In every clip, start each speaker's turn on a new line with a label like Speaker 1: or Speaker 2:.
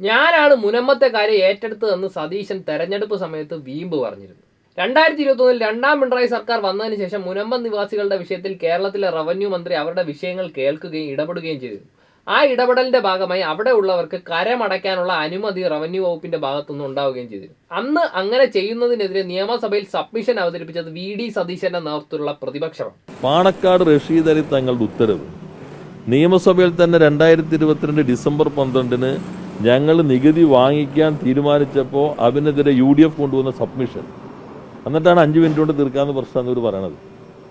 Speaker 1: ഞാനാണ് മുനമ്പത്തെ കാര്യം ഏറ്റെടുത്തതെന്ന് സതീശൻ തെരഞ്ഞെടുപ്പ് സമയത്ത് വീമ്പ് പറഞ്ഞിരുന്നു. രണ്ടായിരത്തി ഇരുപത്തൊന്നിൽ രണ്ടാം പിണറായി സർക്കാർ വന്നതിന് ശേഷം മുനമ്പം നിവാസികളുടെ വിഷയത്തിൽ കേരളത്തിലെ റവന്യൂ മന്ത്രി അവരുടെ വിഷയങ്ങൾ കേൾക്കുകയും ഇടപെടുകയും ചെയ്തിരുന്നു. ആ ഇടപെടലിന്റെ ഭാഗമായി അവിടെ ഉള്ളവർക്ക് കരമടയ്ക്കാനുള്ള അനുമതി റവന്യൂ വകുപ്പിന്റെ ഭാഗത്തുനിന്ന് ഉണ്ടാവുകയും ചെയ്തിരുന്നു. അന്ന് അങ്ങനെ ചെയ്യുന്നതിനെതിരെ നിയമസഭയിൽ സബ്മിഷൻ അവതരിപ്പിച്ചത് വി ഡി സതീശന്റെ നേതൃത്വത്തിലുള്ള പ്രതിപക്ഷമാണ്.
Speaker 2: പാണക്കാട് റഷീദ് അലി തങ്ങളുടെ ഉത്തരവ്. നിയമസഭയിൽ തന്നെ രണ്ടായിരത്തി ഇരുപത്തിരണ്ട് ഡിസംബർ പന്ത്രണ്ടിന് ഞങ്ങൾ നികുതി വാങ്ങിക്കാൻ തീരുമാനിച്ചപ്പോൾ അതിനെതിരെ യു ഡി എഫ് കൊണ്ടുവന്ന സബ്മിഷൻ. എന്നിട്ടാണ് അഞ്ച് മിനിറ്റ് കൊണ്ട് തീർക്കാമെന്ന് പ്രശ്നം ഇവർ പറയണത്.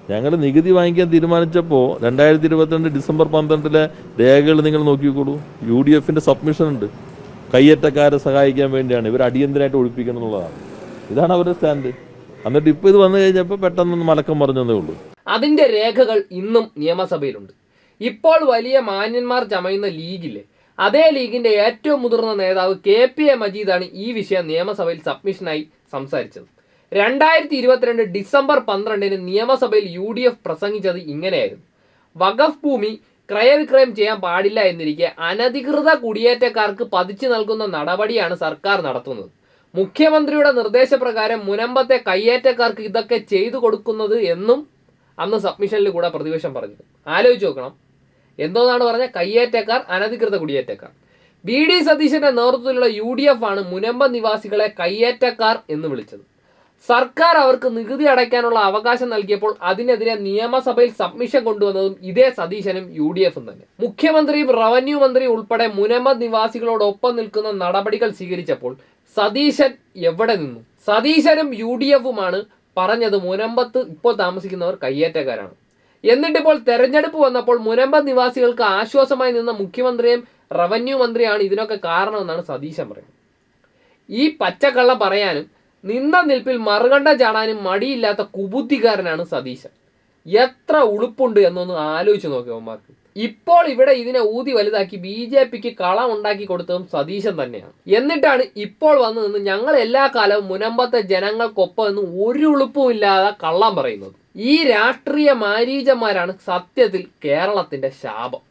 Speaker 2: ഞങ്ങൾ നികുതി വാങ്ങിക്കാൻ തീരുമാനിച്ചപ്പോൾ രണ്ടായിരത്തി ഇരുപത്തിരണ്ട് ഡിസംബർ പന്ത്രണ്ടിലെ രേഖകൾ നിങ്ങൾ നോക്കിക്കോളൂ. യു ഡി എഫിന്റെ സബ്മിഷൻ ഉണ്ട്. കയ്യേറ്റക്കാരെ സഹായിക്കാൻ വേണ്ടിയാണ്. ഇവർ അടിയന്തരമായിട്ട് ഒഴിപ്പിക്കണം എന്നുള്ളതാണ്. ഇതാണ് അവരുടെ സ്റ്റാൻഡ്. എന്നിട്ട് ഇപ്പോൾ ഇത് വന്നു കഴിഞ്ഞപ്പോൾ പെട്ടെന്ന് മലക്കം പറഞ്ഞതേ ഉള്ളൂ.
Speaker 1: അതിന്റെ രേഖകൾ ഇന്നും നിയമസഭയിലുണ്ട്. ഇപ്പോൾ വലിയ മാന്യന്മാർ ചമയുന്ന ലീഗില്ലേ അതേ ലീഗിന്റെ ഏറ്റവും മുതിർന്ന നേതാവ് കെ പി എ മജീദാണ് ഈ വിഷയം നിയമസഭയിൽ സബ്മിഷനായി സംസാരിച്ചത്. രണ്ടായിരത്തി ഇരുപത്തിരണ്ട് ഡിസംബർ പന്ത്രണ്ടിന് നിയമസഭയിൽ യു ഡി എഫ് പ്രസംഗിച്ചത് ഇങ്ങനെയായിരുന്നു. വഖഫ് ഭൂമി ക്രയവിക്രയം ചെയ്യാൻ പാടില്ല എന്നിരിക്കെ അനധികൃത കുടിയേറ്റക്കാർക്ക് പതിച്ചു നൽകുന്ന നടപടിയാണ് സർക്കാർ നടത്തുന്നത്. മുഖ്യമന്ത്രിയുടെ നിർദ്ദേശപ്രകാരം മുനമ്പത്തെ കയ്യേറ്റക്കാർക്ക് ഇതൊക്കെ ചെയ്തു കൊടുക്കുന്നത് എന്നും അന്ന് സബ്മിഷനിൽ കൂടെ പ്രതിപക്ഷം പറഞ്ഞു. ആലോചിച്ച് നോക്കണം. എന്തോന്നാണ് പറഞ്ഞ കയ്യേറ്റക്കാർ അനധികൃത കുടിയേറ്റക്കാർ. ബി ഡി സതീശന്റെ നേതൃത്വത്തിലുള്ള യു ഡി എഫ് ആണ് മുനമ്പ നിവാസികളെ കയ്യേറ്റക്കാർ എന്ന് വിളിച്ചത്. സർക്കാർ അവർക്ക് നികുതി അടയ്ക്കാനുള്ള അവകാശം നൽകിയപ്പോൾ അതിനെതിരെ നിയമസഭയിൽ സബ്മിഷൻ കൊണ്ടുവന്നതും ഇതേ സതീശനും യു ഡി എഫും തന്നെ. മുഖ്യമന്ത്രിയും റവന്യൂ മന്ത്രിയും ഉൾപ്പെടെ മുനമ്പ നിവാസികളോടൊപ്പം നിൽക്കുന്ന നടപടികൾ സ്വീകരിച്ചപ്പോൾ സതീശൻ എവിടെ നിന്നു? സതീശനും യു ഡി എഫുമാണ് പറഞ്ഞത് മുനമ്പത്ത് ഇപ്പോൾ താമസിക്കുന്നവർ കയ്യേറ്റക്കാരാണ്. എന്നിട്ടിപ്പോൾ തെരഞ്ഞെടുപ്പ് വന്നപ്പോൾ മുനമ്പ നിവാസികൾക്ക് ആശ്വാസമായി നിന്ന മുഖ്യമന്ത്രിയും റവന്യൂ മന്ത്രിയാണ് ഇതിനൊക്കെ കാരണമെന്നാണ് സതീശൻ പറയുന്നത്. ഈ പച്ചക്കള്ള പറയാനും നിന്ന നിൽപ്പിൽ മറുകണ്ട ചാടാനും മടിയില്ലാത്ത കുബുദ്ധിക്കാരനാണ് സതീശൻ. എത്ര ഉളുപ്പുണ്ട് എന്നൊന്ന് ആലോചിച്ച് നോക്കി അവന്മാർക്ക് ഇപ്പോൾ ഇവിടെ ഇതിനെ ഊതി വലുതാക്കി ബി ജെ പിക്ക് കളം ഉണ്ടാക്കി കൊടുത്തതും സതീശൻ തന്നെയാണ്. എന്നിട്ടാണ് ഇപ്പോൾ വന്നു നിന്ന് ഞങ്ങൾ എല്ലാ കാലവും മുനമ്പത്തെ ജനങ്ങൾക്കൊപ്പം എന്ന് ഒരു ഉളുപ്പുമില്ലാതെ കള്ളം പറയുന്നത്. ഈ രാഷ്ട്രീയ മാരീചന്മാരാണ് സത്യത്തിൽ കേരളത്തിന്റെ ശാപം.